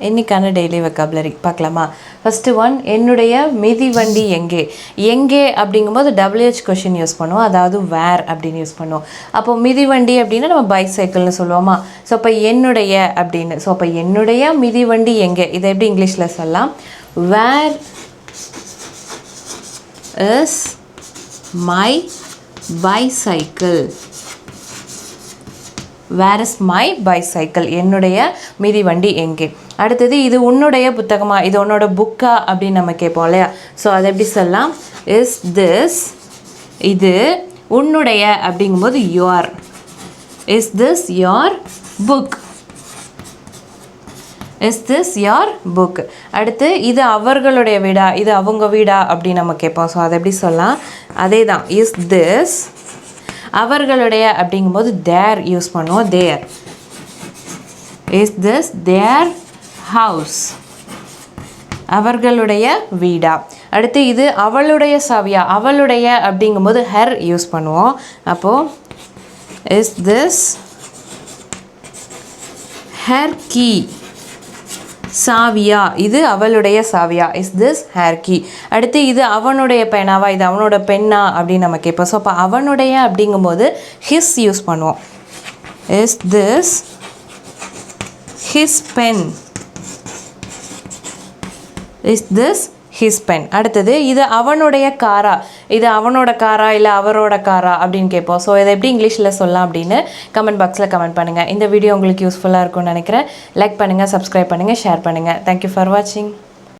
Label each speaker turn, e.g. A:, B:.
A: இன்றைக்கான daily vocabulary பார்க்கலாமா? First one என்னுடைய மிதிவண்டி எங்கே? எங்கே அப்படிங்கும்போது டபிள்யூஹெச் கொஷின் யூஸ் பண்ணுவோம். அதாவது வேர் அப்படின்னு யூஸ் பண்ணுவோம். அப்போ மிதிவண்டி அப்படின்னா நம்ம பைக் சைக்கிள்னு சொல்லுவோமா? ஸோ அப்போ என்னுடைய அப்படின்னு ஸோ அப்போ என்னுடைய மிதிவண்டி எங்கே? இதை எப்படி இங்கிலீஷில் சொல்லலாம்? Where is my bicycle where is my bicycle என்னுடைய மிதிவண்டி எங்கே? அடுத்தது இது உன்னுடைய புத்தகமா? இது உன்னோட புக்கா? அப்படின்னு நம்ம கேட்போம் இல்லையா? ஸோ அதை எப்படி சொல்லலாம்? இஸ் திஸ் இது உன்னுடைய அப்படிங்கும்போது your is this your book is this your book அடுத்து இது அவர்களுடைய வீடா? இது அவங்க வீடா? அப்படின்னு நம்ம கேட்போம். ஸோ அதை எப்படி சொல்லலாம்? அதே தான் இஸ் திஸ் அவர்களுடைய அப்படிங்கும்போது தேர் யூஸ் பண்ணுவோம் their is this their house அவர்களுடைய வீடா? அடுத்து இது அவளுடைய சாவியா? அவளுடைய அப்படிங்கும்போது ஹெர் யூஸ் பண்ணுவோம். அப்போது இஸ் திஸ் ஹேர் கீ சாவியா. இது அவளுடைய சாவியா. இஸ் திஸ் ஹேர்கி அடுத்து இது அவனுடைய பெனாவா? இது அவனோட பெண்ணா? அப்படின்னு நம்ம கேட்போம். ஸோ அப்போ அவனுடைய அப்படிங்கும்போது ஹிஸ் யூஸ் பண்ணுவோம். Is this his pen is this his pen அடுத்தது இது அவனுடைய காரா. இது அவனோட காரா இல்லை அவரோட காரா அப்படின்னு கேட்போம். ஸோ இதை எப்படி இங்கிலீஷில் சொல்லலாம் அப்படின்னு கமெண்ட் பாக்ஸில் கமெண்ட் பண்ணுங்கள் இந்த வீடியோ உங்களுக்கு யூஸ்ஃபுல்லாக இருக்கும்னு நினைக்கிறேன். லைக் பண்ணுங்கள் சப்ஸ்கிரைப் பண்ணுங்கள் ஷேர் பண்ணுங்கள் தேங்க்யூ ஃபார் வாட்சிங்